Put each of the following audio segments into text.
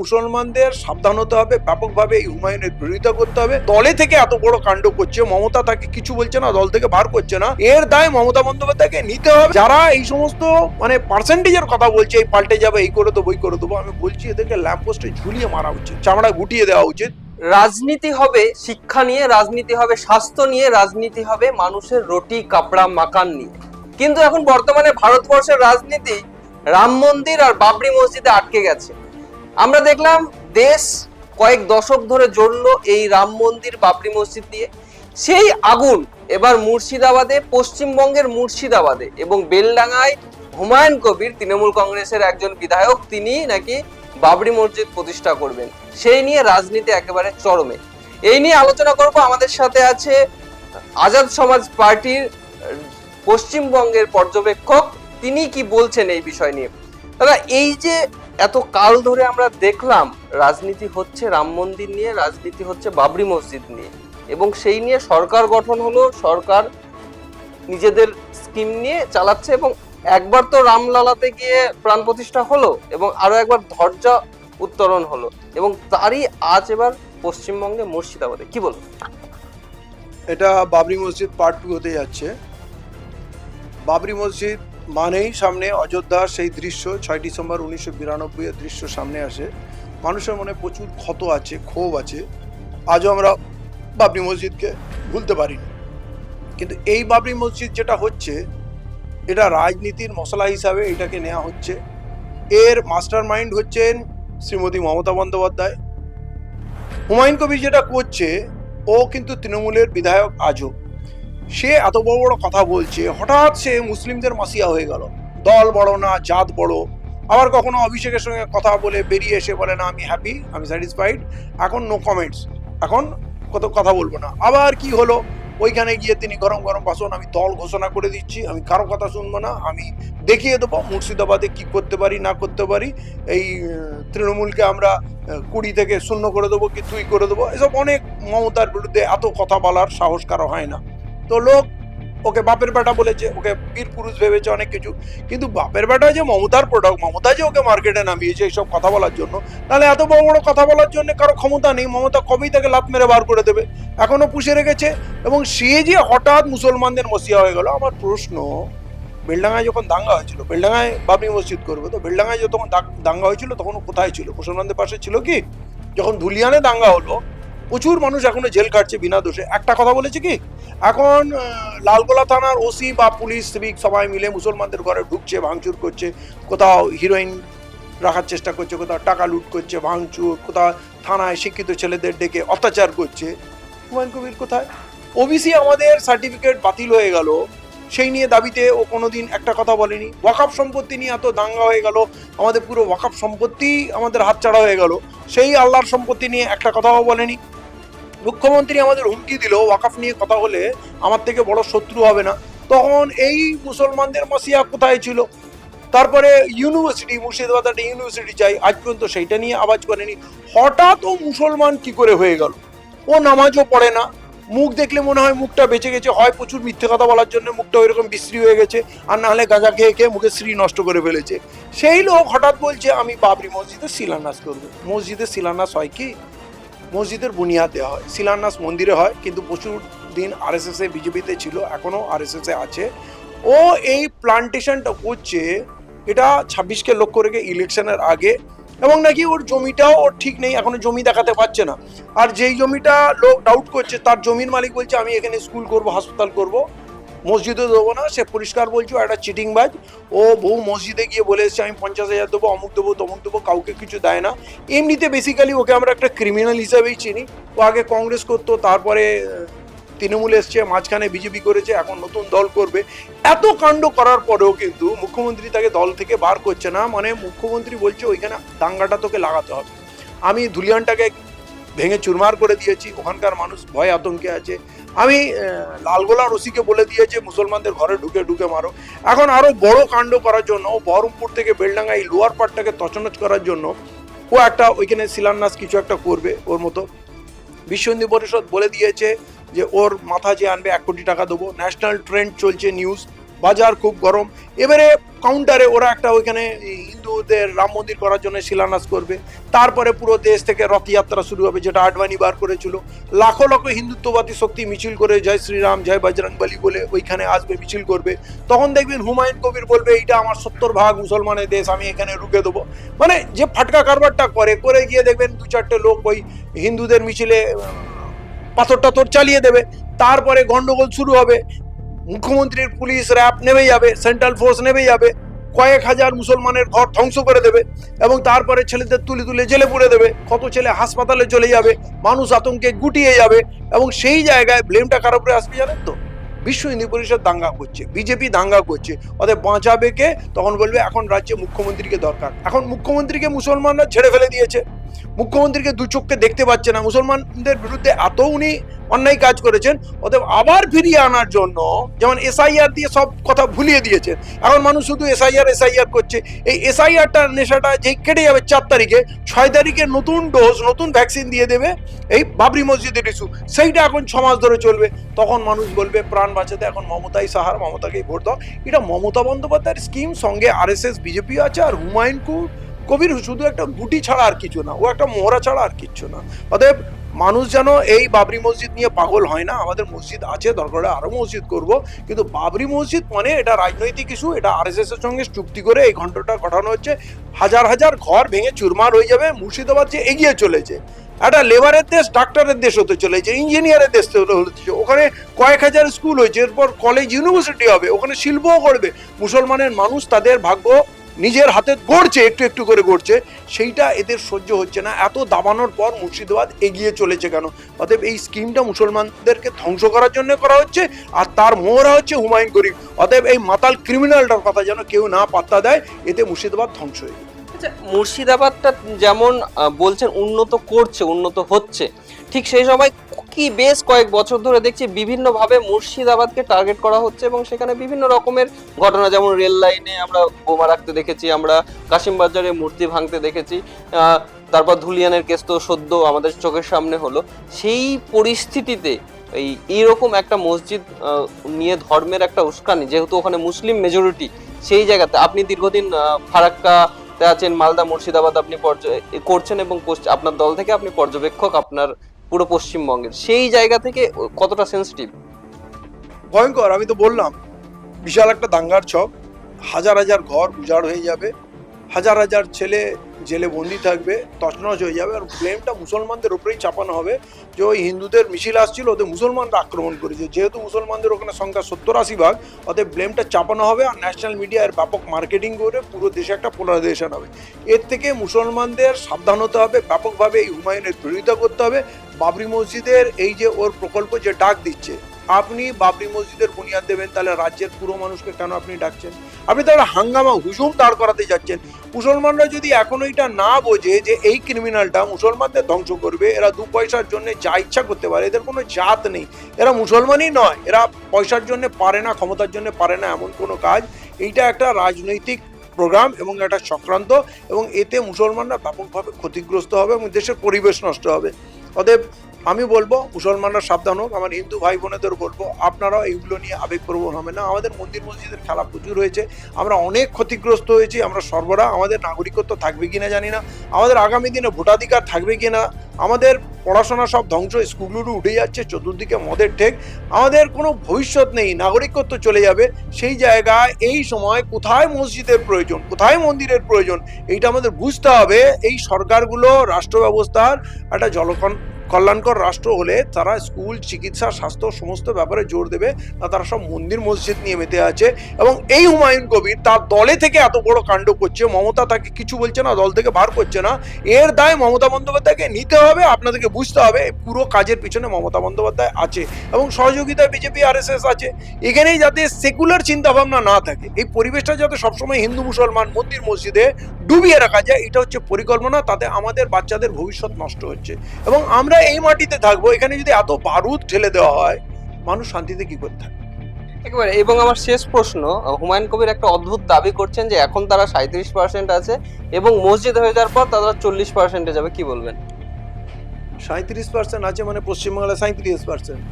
মুসলমানদের সাবধান হতে হবে, ব্যাপকভাবে এই হুমায়ুনের বিরোধিতা করতে হবে। দলে থেকে এত বড় কাণ্ড করছে, মমতা তাকে কিছু বলছে না, দল থেকে বার করছে না। এর দায় মমতা বন্দ্যোপাধ্যায়কে নিতে হবে। যারা এই সমস্ত মানে পার্সেন্টেজের কথা বলছে, এই পাল্টে যাবে, এই করে দেবো, এই করে দেবো, আমি বলছি এদেরকে ল্যাম্পোস্টে ঝুলিয়ে মারা উচিত চামড়া গুটিয়ে দেওয়া উচিত। রাজনীতি হবে শিক্ষা নিয়ে, রাজনীতি হবে স্বাস্থ্য নিয়ে, রাজনীতি হবে মানুষের রুটি, কাপড়া, মাকান নিয়ে। কিন্তু এখন বর্তমানে ভারতবর্ষের রাজনীতি রাম মন্দির আর বাবরি মসজিদে আটকে গেছে। আমরা দেখলাম দেশ কয়েক দশক ধরে জ্বললো এই রাম মন্দির, বাবরি মসজিদ দিয়ে সেই আগুন এবার মুর্শিদাবাদে, পশ্চিমবঙ্গের মুর্শিদাবাদে এবং বেলডাঙ্গায় হুমায়ুন কবির, তৃণমূল কংগ্রেসের একজন বিধায়ক, তিনি নাকি বাবরি মসজিদ প্রতিষ্ঠা করবেন। সেই নিয়ে রাজনীতি একেবারে চরমে। এই নিয়ে আলোচনা করব আমাদের সাথে আছে আজাদ সমাজ পার্টির পশ্চিমবঙ্গের পর্যবেক্ষক। তিনি কি বলছেন এই বিষয় নিয়ে? দাদা এই যে এত কাল ধরে আমরা দেখলাম রাজনীতি হচ্ছে রাম মন্দির নিয়ে, রাজনীতি হচ্ছে বাবরি মসজিদ নিয়ে। এবং সেই নিয়ে সরকার গঠন হলো, সরকার নিজেদের স্কিম নিয়ে চালাচ্ছে এবং একবার তো রামলালাতে গিয়ে প্রাণ প্রতিষ্ঠা হলো এবং আরও একবার ধৈর্যা উত্তরণ হলো এবং তারই আজ এবার পশ্চিমবঙ্গে মুর্শিদাবাদে। কি বলব? এটা বাবরি মসজিদ পার্ট টু হতে যাচ্ছে। বাবরি মসজিদ মানেই সামনে অযোধ্যার সেই দৃশ্য, ছয় ডিসেম্বর উনিশশো বিরানব্বই দৃশ্য সামনে আসে। মানুষের মনে প্রচুর ক্ষত আছে, ক্ষোভ আছে। আজও আমরা বাবরি মসজিদকে ভুলতে পারিনি। কিন্তু এই বাবরি মসজিদ যেটা হচ্ছে, এটা রাজনীতির মশলা হিসাবে এটাকে নেওয়া হচ্ছে। এর মাস্টার মাইন্ড হচ্ছেন শ্রীমতী মমতা বন্দ্যোপাধ্যায়। হুমায়ুন কবির যেটা করছে, ও কিন্তু তৃণমূলের বিধায়ক আজও। সে এত বড় বড় কথা বলছে, হঠাৎ সে মুসলিমদের মাসিয়া হয়ে গেল। দল বড় না, জাত বড়। আবার কখনো অভিষেকের সঙ্গে কথা বলে বেরিয়ে এসে বলে, না, আমি হ্যাপি আমি স্যাটিসফাইড এখন নো কমেন্টস এখন কত কথা বলব না। আবার কি হলো? ওইখানে গিয়ে তিনি গরম গরম ভাষণ আমি দল ঘোষণা করে দিচ্ছি, আমি কারও কথা শুনব না, আমি দেখিয়ে দেবো, মুর্শিদাবাদে কি করতে পারি, না করতে পারি। এই, তৃণমূলকে আমরা কুড়ি থেকে শূন্য করে দেবো কি তুই করে দেবো? এসব অনেক মমতার বিরুদ্ধে এত কথা বলার সাহস কারও হয় না। তো লোক ওকে বাপের বেটা বলেছে, ওকে বীর পুরুষ ভেবেছে অনেক কিছু। কিন্তু বাপের বেটা যে মমতার প্রোডাক্ট মমতা যে ওকে মার্কেটে নামিয়েছে এইসব কথা বলার জন্য, তাহলে এত বড় বড় কথা বলার জন্য কারও ক্ষমতা নেই, মমতা কবেই তাকে লাত মেরে বার করে দেবে? এখনও পুষে রেখেছে এবং সে যে হঠাৎ মুসলমানদের মসিয়া হয়ে গেল, আমার প্রশ্ন, বেলডাঙ্গায় যখন দাঙ্গা হয়েছিল, বেলডাঙ্গায় বাবরি মসজিদ করবে, তো বেলডাঙ্গায় যখন দাঙ্গা হয়েছিল, তখন কোথায় ছিল? মুসলমানদের পাশে ছিল কি? যখন ধুলিয়ানে দাঙ্গা হলো, প্রচুর মানুষ এখনও জেল কাটছে বিনা দোষে। একটা কথা বলেছে কি? এখন লালগোলা থানার ওসি বা পুলিশ, সিভিক সবাই মিলে মুসলমানদের ঘরে ঢুকছে, ভাঙচুর করছে, কোথাও হিরোইন রাখার চেষ্টা করছে, কোথাও টাকা লুট করছে, ভাঙচুর, কোথাও থানায় শিক্ষিত ছেলেদের ডেকে অত্যাচার করছে। হুমায়ুন কবির কোথায়? ওবিসি আমাদের সার্টিফিকেট বাতিল হয়ে গেল। সেই নিয়ে দাবিতে ও কোনোদিন একটা কথা বলেনি। ওয়াকাপ সম্পত্তি নিয়ে এত দাঙ্গা হয়ে গেল, আমাদের পুরো ওয়াকাপ সম্পত্তি আমাদের হাতছাড়া হয়ে গেল। সেই আল্লাহর সম্পত্তি নিয়ে একটা কথাও বলেনি। মুখ্যমন্ত্রী আমাদের হুমকি দিল, ওয়াকাফ নিয়ে কথা হলে আমার থেকে বড় শত্রু হবে না। তখন এই মুসলমানদের মাসিয়া কোথায় ছিল? তারপরে ইউনিভার্সিটি, মুর্শিদাবাদ একটা ইউনিভার্সিটি চাই, আজ পর্যন্ত সেইটা নিয়ে আওয়াজ করেনি। হঠাৎ ও মুসলমান কি করে হয়ে গেল? ও নামাজও পড়ে না। মুখ দেখলে মনে হয় মুখটা বেঁচে গেছে। হয় প্রচুর মিথ্যে কথা বলার জন্য মুখটা ওইরকম বিশ্রী হয়ে গেছে, আর না হলে গাঁজা খেয়ে খেয়ে মুখে শ্রী নষ্ট করে ফেলেছে। সেই লোক হঠাৎ বলছে, আমি বাবরি মসজিদে শিলান্যাস করব। মসজিদে শিলান্যাস হয় কি? মসজিদের বুনিয়াদ হয়, শিলান্যাস মন্দিরে হয়, কিন্তু প্রচুর দিন আর এস এসে বিজেপিতে ছিল এখনও আরএসএসে এ আছে। ও এই প্লান্টেশনটা করছে, এটা ছাব্বিশকে লক্ষ্য রেখে ইলেকশনের আগে, এবং নাকি ওর জমিটাও ওর ঠিক নেই, এখনও জমি দেখাতে পারছে না। আর যেই জমিটা লোক ডাউট করছে, তার জমির মালিক বলছে, আমি এখানে স্কুল করব হাসপাতাল করব। মসজিদে দেবো না, সে পরিষ্কার বলছে, একটা চিটিংবাজ ও বহু মসজিদে গিয়ে বলে এসছে, আমি পঞ্চাশ হাজার দেবো, অমুক দেবো, তমুক দেবো, কাউকে কিছু দেয় না। এমনিতে বেসিক্যালি ওকে আমরা একটা ক্রিমিনাল হিসাবেই চিনি। ও আগে কংগ্রেস করতো, তারপরে তৃণমূল এসছে, মাঝখানে বিজেপি করেছে, এখন নতুন দল করবে। এত কাণ্ড করার পরেও কিন্তু মুখ্যমন্ত্রী তাকে দল থেকে বার করছে না মানে মুখ্যমন্ত্রী বলছে, ওইখানে দাঙ্গাটা তোকে লাগাতে হবে। আমি ধুলিয়ানটাকে ভেঙে চুরমার করে দিয়েছি, ওখানকার মানুষ ভয় আতঙ্কে আছে। আমি লালগোলা রসিকে বলে দিয়েছে মুসলমানদের ঘরে ঢুকে ঢুকে মারো। এখন আরও বড় কাণ্ড করার জন্য, বহরমপুর থেকে বেলডাঙ্গা এই লোয়ার পার্টটাকে তছনছ করার জন্য, ও একটা ওইখানে শিলান্যাস কিছু একটা করবে ওর মতো। বিশ্ব হিন্দু পরিষদ বলে দিয়েছে যে ওর মাথা যে আনবে, এক কোটি টাকা দেবো। ন্যাশনাল ট্রেন্ড চলছে নিউজ। বাজার খুব গরম। এবারে কাউন্টারে ওরা একটা ওইখানে হিন্দুদের রাম মন্দির করার জন্য শিলান্যাস করবে। তারপরে পুরো দেশ থেকে রথযাত্রা শুরু হবে, যেটা আডবাণী বার করেছিল। লাখো লাখো হিন্দুত্ববাদী শক্তি মিছিল করে জয় শ্রীরাম, জয় বজরংবলী বলে ওইখানে আসবে, মিছিল করবে। তখন দেখবেন হুমায়ুন কবির বলবে, এইটা আমার সত্তর ভাগ মুসলমানের দেশ, আমি এখানে রুখে দেবো। মানে যে ফাটকা কারবারটা করে করে গিয়ে দেখবেন দু চারটে লোক ওই হিন্দুদের মিছিলে পাথর টাথর চালিয়ে দেবে। তারপরে গন্ডগোল শুরু হবে। মুখ্যমন্ত্রীর পুলিশ র্যাব নেমে যাবে, সেন্ট্রাল ফোর্স নেমে যাবে, কয়েক হাজার মুসলমানের ঘর ধ্বংস করে দেবে এবং তারপরে ছেলেদের তুলে তুলে জেলে পুরে দেবে। কত ছেলে হাসপাতালে চলে যাবে, মানুষ আতঙ্কে গুটিয়ে যাবে এবং সেই জায়গায় ব্লেমটা কার উপরে আসবে জানেন তো? বিশ্ব হিন্দু পরিষদ দাঙ্গা করছে, বিজেপি দাঙ্গা করছে, ওদের বাঁচাবে কে? তখন বলবে এখন রাজ্যে মুখ্যমন্ত্রীকে দরকার। এখন মুখ্যমন্ত্রীকে মুসলমানরা ছেড়ে ফেলে দিয়েছে। মুখ্যমন্ত্রীকে দু চোখকে দেখতে পাচ্ছে না। মুসলমানদের বিরুদ্ধে এত উনি অন্যায় কাজ করেছেন, অতএব আবার ফিরিয়ে আনার জন্য যেমন এসআইআর দিয়ে সব কথা ভুলিয়ে দিয়েছেন, এখন মানুষ শুধু এসআইআর এসআইআর করছে। এই এসআইআরটার নেশাটা যেই কেটে যাবে চার তারিখে, ছয় তারিখে নতুন ডোজ নতুন ভ্যাকসিন দিয়ে দেবে এই বাবরি মসজিদের ইস্যু সেইটা এখন ছ মাস ধরে চলবে। তখন মানুষ বলবে, প্রাণ বাঁচাতে এখন মমতাই সাহার, মমতাকেই ভোট দাও। এটা মমতা বন্দ্যোপাধ্যায়ের স্কিম সঙ্গে আরএসএস বিজেপি আছে আর হুমায়ুন কু- কবির শুধু একটা গুটি ছাড়া আর কিছু না, ও একটা মোহরা ছাড়া আর কিচ্ছু না। অতএব মানুষ যেন এই বাবরি মসজিদ নিয়ে পাগল হয় না, আমাদের মসজিদ আছে, দরকার হলে আরও মসজিদ করব, কিন্তু বাবরি মসজিদ মানে এটা রাজনৈতিক ইস্যু, এটা আরএসএস এর সঙ্গে চুক্তি করে এই ঘন্টাটা ঘটানো হচ্ছে। হাজার হাজার ঘর ভেঙে চুরমার হয়ে যাবে, মুর্শিদাবাদ যে এগিয়ে চলেছে। একটা লেবারের দেশ, ডাক্তারের দেশ হতে চলেছে, ইঞ্জিনিয়ারের দেশ হতে ওখানে কয়েক হাজার স্কুল হয়েছে, এরপর কলেজ ইউনিভার্সিটি হবে, ওখানে শিল্পও করবে। মুসলমানের মানুষ তাদের ভাগ্য নিজের হাতে গড়ছে, একটু একটু করে গড়ছে, সেইটা এদের সহ্য হচ্ছে না। এত দাবানোর পর মুর্শিদাবাদ এগিয়ে চলেছে কেন? অতএব এই স্কিমটা মুসলমানদেরকে ধ্বংস করার জন্য করা হচ্ছে, আর তার মোহরা হচ্ছে হুমায়ুন করিম। অতএব এই মাতাল ক্রিমিনালটার কথা যেন কেউ না পাত্তা দেয়, এতে মুর্শিদাবাদ ধ্বংস হয়ে মুর্শিদাবাদটা যেমন বলছেন উন্নত করছে, উন্নত হচ্ছে। ঠিক সেই সময় কি বেশ কয়েক বছর ধরে দেখছি বিভিন্নভাবে মুর্শিদাবাদকে টার্গেট করা হচ্ছে এবং সেখানে বিভিন্ন রকমের ঘটনা, যেমন রেল লাইনে আমরা বোমা রাখতে দেখেছি, আমরা কাশিমবাজারে মূর্তি ভাঙতে দেখেছি তারপর ধুলিয়ানের কেস তো সদ্য আমাদের চোখের সামনে হলো। সেই পরিস্থিতিতে এই, এইরকম একটা মসজিদ নিয়ে ধর্মের একটা উস্কানি, যেহেতু ওখানে মুসলিম মেজরিটি সেই জায়গাতে আপনি দীর্ঘদিন ফারাক্কা আছেন মালদা মুর্শিদাবাদ আপনি করছেন এবং আপনার দল থেকে আপনি পর্যবেক্ষক আপনার পুরো পশ্চিমবঙ্গের। সেই জায়গা থেকে কতটা সেন্সিটিভ ভয়ঙ্কর, আমি তো বললাম, বিশাল একটা দাঙ্গার ছক। হাজার হাজার ঘর উজাড় হয়ে যাবে। হাজার হাজার ছেলে জেলে বন্দি থাকবে, তছনছ হয়ে যাবে। আর ব্লেমটা মুসলমানদের উপরেই চাপানো হবে যে ওই হিন্দুদের মিছিল আসছিল, ওদের মুসলমানরা আক্রমণ করেছে। যেহেতু মুসলমানদের ওখানে সংখ্যা সত্তর আশি ভাগ অতএব ব্লেমটা চাপানো হবে আর ন্যাশনাল মিডিয়ার ব্যাপক মার্কেটিং করে পুরো দেশে একটা পোলারাইজেশন হবে। এর থেকে মুসলমানদের সাবধান হতে হবে, ব্যাপকভাবে এই হুমায়ুনের বিরোধিতা করতে হবে। বাবরি মসজিদের এই যে ওর প্রকল্প যে ডাক দিচ্ছে আপনি বাবরি মসজিদের বুনিয়াদ দেবেন, তাহলে রাজ্যের পুরো মানুষকে কেন আপনি ডাকছেন? আপনি তাহলে হাঙ্গামা হুজুম দাঁড় করাতে যাচ্ছেন। মুসলমানরা যদি এখন এটা না বোঝে যে এই ক্রিমিনালটা মুসলমানদের ধ্বংস করবে, এরা দু পয়সার জন্য যা ইচ্ছা করতে পারে, এদের কোনো জাত নেই। এরা মুসলমানই নয়, এরা পয়সার জন্য পারে না, ক্ষমতার জন্য পারে না, এমন কোনো কাজ। এইটা একটা রাজনৈতিক প্রোগ্রাম এবং একটা চক্রান্ত, এবং এতে মুসলমানরা ব্যাপকভাবে ক্ষতিগ্রস্ত হবে এবং দেশের পরিবেশ নষ্ট হবে। অতএব আমি বলব, মুসলমানরা সাবধান হোক, আমার হিন্দু ভাই বোনেদের বলব, আপনারাও এইগুলো নিয়ে আবেগপ্রবণ হবে না। আমাদের মন্দির মসজিদের খেলা প্রচুর হয়েছে, আমরা অনেক ক্ষতিগ্রস্ত হয়েছি, আমরা সর্বরা আমাদের নাগরিকত্ব থাকবে কি না জানি না, আমাদের আগামী দিনে ভোটাধিকার থাকবে কিনা, আমাদের পড়াশোনা সব ধ্বংস, স্কুলগুলো উঠে যাচ্ছে, চতুর্দিকে মদের ঠেক, আমাদের কোনো ভবিষ্যৎ নেই, নাগরিকত্ব চলে যাবে, সেই জায়গায়, এই সময় কোথায় মসজিদের প্রয়োজন, কোথায় মন্দিরের প্রয়োজন, এইটা আমাদের বুঝতে হবে, এই সরকারগুলো রাষ্ট্র ব্যবস্থার একটা জলকন কল্যাণকর রাষ্ট্র হলে তারা স্কুল, চিকিৎসা, স্বাস্থ্য সমস্ত ব্যাপারে জোর দেবে না, তারা সব মন্দির, মসজিদ নিয়ে মেতে আছে এবং এই হুমায়ুন কবির তার দলে থেকে এত বড় কাণ্ড করছে, মমতা তাকে কিছু বলছে না, দল থেকে বার করছে না, এর দায় মমতা বন্দ্যোপাধ্যায়কে নিতে হবে, আপনাদেরকে বুঝতে হবে, পুরো কাজের পিছনে মমতা বন্দ্যোপাধ্যায় আছে এবং সহযোগিতায় বিজেপি আর আছে। এখানেই যাতে সেকুলার চিন্তাভাবনা না থাকে, এই পরিবেশটা যাতে সবসময় হিন্দু, মুসলমান, মন্দির, মসজিদে ডুবিয়ে রাখা যায়, এটা হচ্ছে পরিকল্পনা, তাতে আমাদের বাচ্চাদের ভবিষ্যৎ নষ্ট হচ্ছে। এবং আমরা এই মাটিতে থাকব এখানে যদি এত বারুদ ঠেলে দেওয়া হয় মানুষ শান্তিতে কি করে থাকবে? একেবারে এবং আমার শেষ প্রশ্ন হুমায়ুন কবির একটা অদ্ভুত দাবি করছেন যে এখন তারা সাঁত্রিশ পার্সেন্ট আছে এবং মসজিদ হয়ে যাওয়ার পর তারা চল্লিশ পার্সেন্টে যাবে কি বলবেন? সাঁত্রিশ পার্সেন্ট আছে মানে পশ্চিমবাংলায় সাঁত্রিশ পার্সেন্ট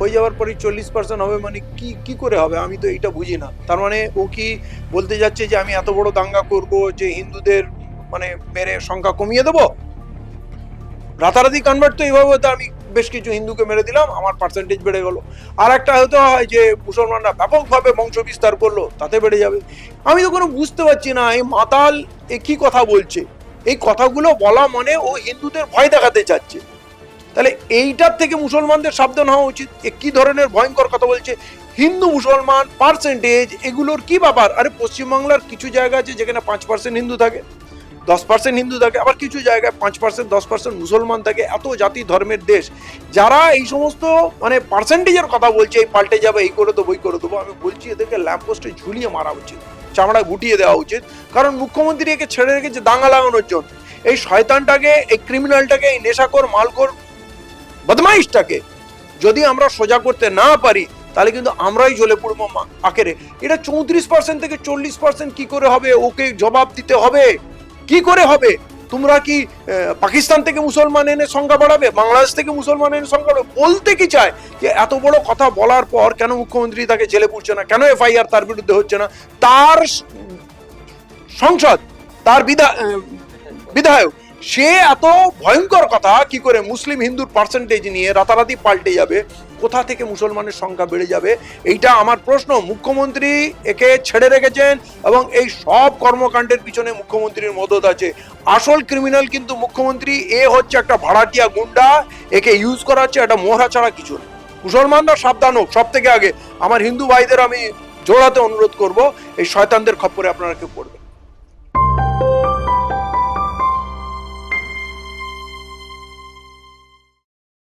হয়ে যাওয়ার পরে চল্লিশ পার্সেন্ট হবে মানে কি কি করে হবে? আমি তো এইটা বুঝি না। তার মানে ও কি বলতে যাচ্ছে যে আমি এত বড় দাঙ্গা করব যে হিন্দুদের মানে মেরে সংখ্যা কমিয়ে দেবো? রাতারাতি কনভার্ট তো এইভাবে হতো আমি বেশ কিছু হিন্দুকে মেরে দিলাম, আমার পার্সেন্টেজ বেড়ে গেল। আর একটা হয়তো হয় যে, মুসলমানরা ব্যাপকভাবে বংশ বিস্তার করল, তাতে বেড়ে যাবে। আমি তো কোনো বুঝতে পারছি না, এই মাতাল এ কী কথা বলছে? এই কথাগুলো বলা মানে ও হিন্দুদের ভয় দেখাতে চাচ্ছে। তাহলে এইটার থেকে মুসলমানদের সাবধান হওয়া উচিত। কি ধরনের ভয়ঙ্কর কথা বলছে? হিন্দু মুসলমান পার্সেন্টেজ এগুলোর কি ব্যাপার? আরে পশ্চিমবাংলার কিছু জায়গা আছে যেখানে পাঁচ পার্সেন্ট হিন্দু থাকে। দশ পার্সেন্ট হিন্দু থাকে, আবার কিছু জায়গায় পাঁচ পার্সেন্ট দশ পার্সেন্ট মুসলমান থাকে, এত জাতি ধর্মের দেশ। যারা এই সমস্ত মানে পার্সেন্টেজের কথা বলছে, এই পাল্টে যাবে, এই করে দেবো এই করে দেবো, আমি বলছি এদেরকে ল্যাম্পপোস্টে ঝুলিয়ে মারা উচিত, চামড়ায় গুটিয়ে দেওয়া উচিত। কারণ মুখ্যমন্ত্রী একে ছেড়ে রেখেছে দাঙ্গা লাগানোর জন্য, এই শয়তানটাকে, এই ক্রিমিনালটাকে এই নেশাকর মালকর বদমাইশটাকে যদি আমরা সোজা করতে না পারি, তাহলে কিন্তু আমরাই জ্বলে পড়ব আখেরে। এটা চৌত্রিশ পার্সেন্ট থেকে চল্লিশ পার্সেন্ট কি করে হবে? ওকে জবাব দিতে হবে। কি করে হবে? তোমরা কি পাকিস্তান থেকে মুসলমান এনে সংখ্যা বাড়াবে? বাংলাদেশ থেকে মুসলমান এনে সংখ্যা বাড়াবে? বলতে কি চায়? যে এত বড় কথা বলার পর কেন মুখ্যমন্ত্রী তাকে জেলে পুড়ছে না? কেন এফআইআর তার বিরুদ্ধে হচ্ছে না? তার সংসদ, তার বিধা বিধায়ক সে এত ভয়ঙ্কর কথা, কি করে মুসলিম হিন্দুর পার্সেন্টেজ নিয়ে রাতারাতি পাল্টে যাবে? কোথা থেকে মুসলমানের সংখ্যা বেড়ে যাবে? এইটা আমার প্রশ্ন। মুখ্যমন্ত্রী একে ছেড়ে রেখেছেন এবং এই সব কর্মকাণ্ডের পিছনে মুখ্যমন্ত্রীর মদত আছে। আসল ক্রিমিনাল কিন্তু মুখ্যমন্ত্রী, এ হচ্ছে একটা ভাড়াটিয়া গুন্ডা, একে ইউজ করা হচ্ছে একটা মোহরা ছাড়া কিছু না। মুসলমানরা সাবধান হোক সব থেকে আগে। আমার হিন্দু ভাইদের আমি জোড়াতে অনুরোধ করব, এই শয়তানদের খপ্পরে আপনারা কেউ পড়বেন না।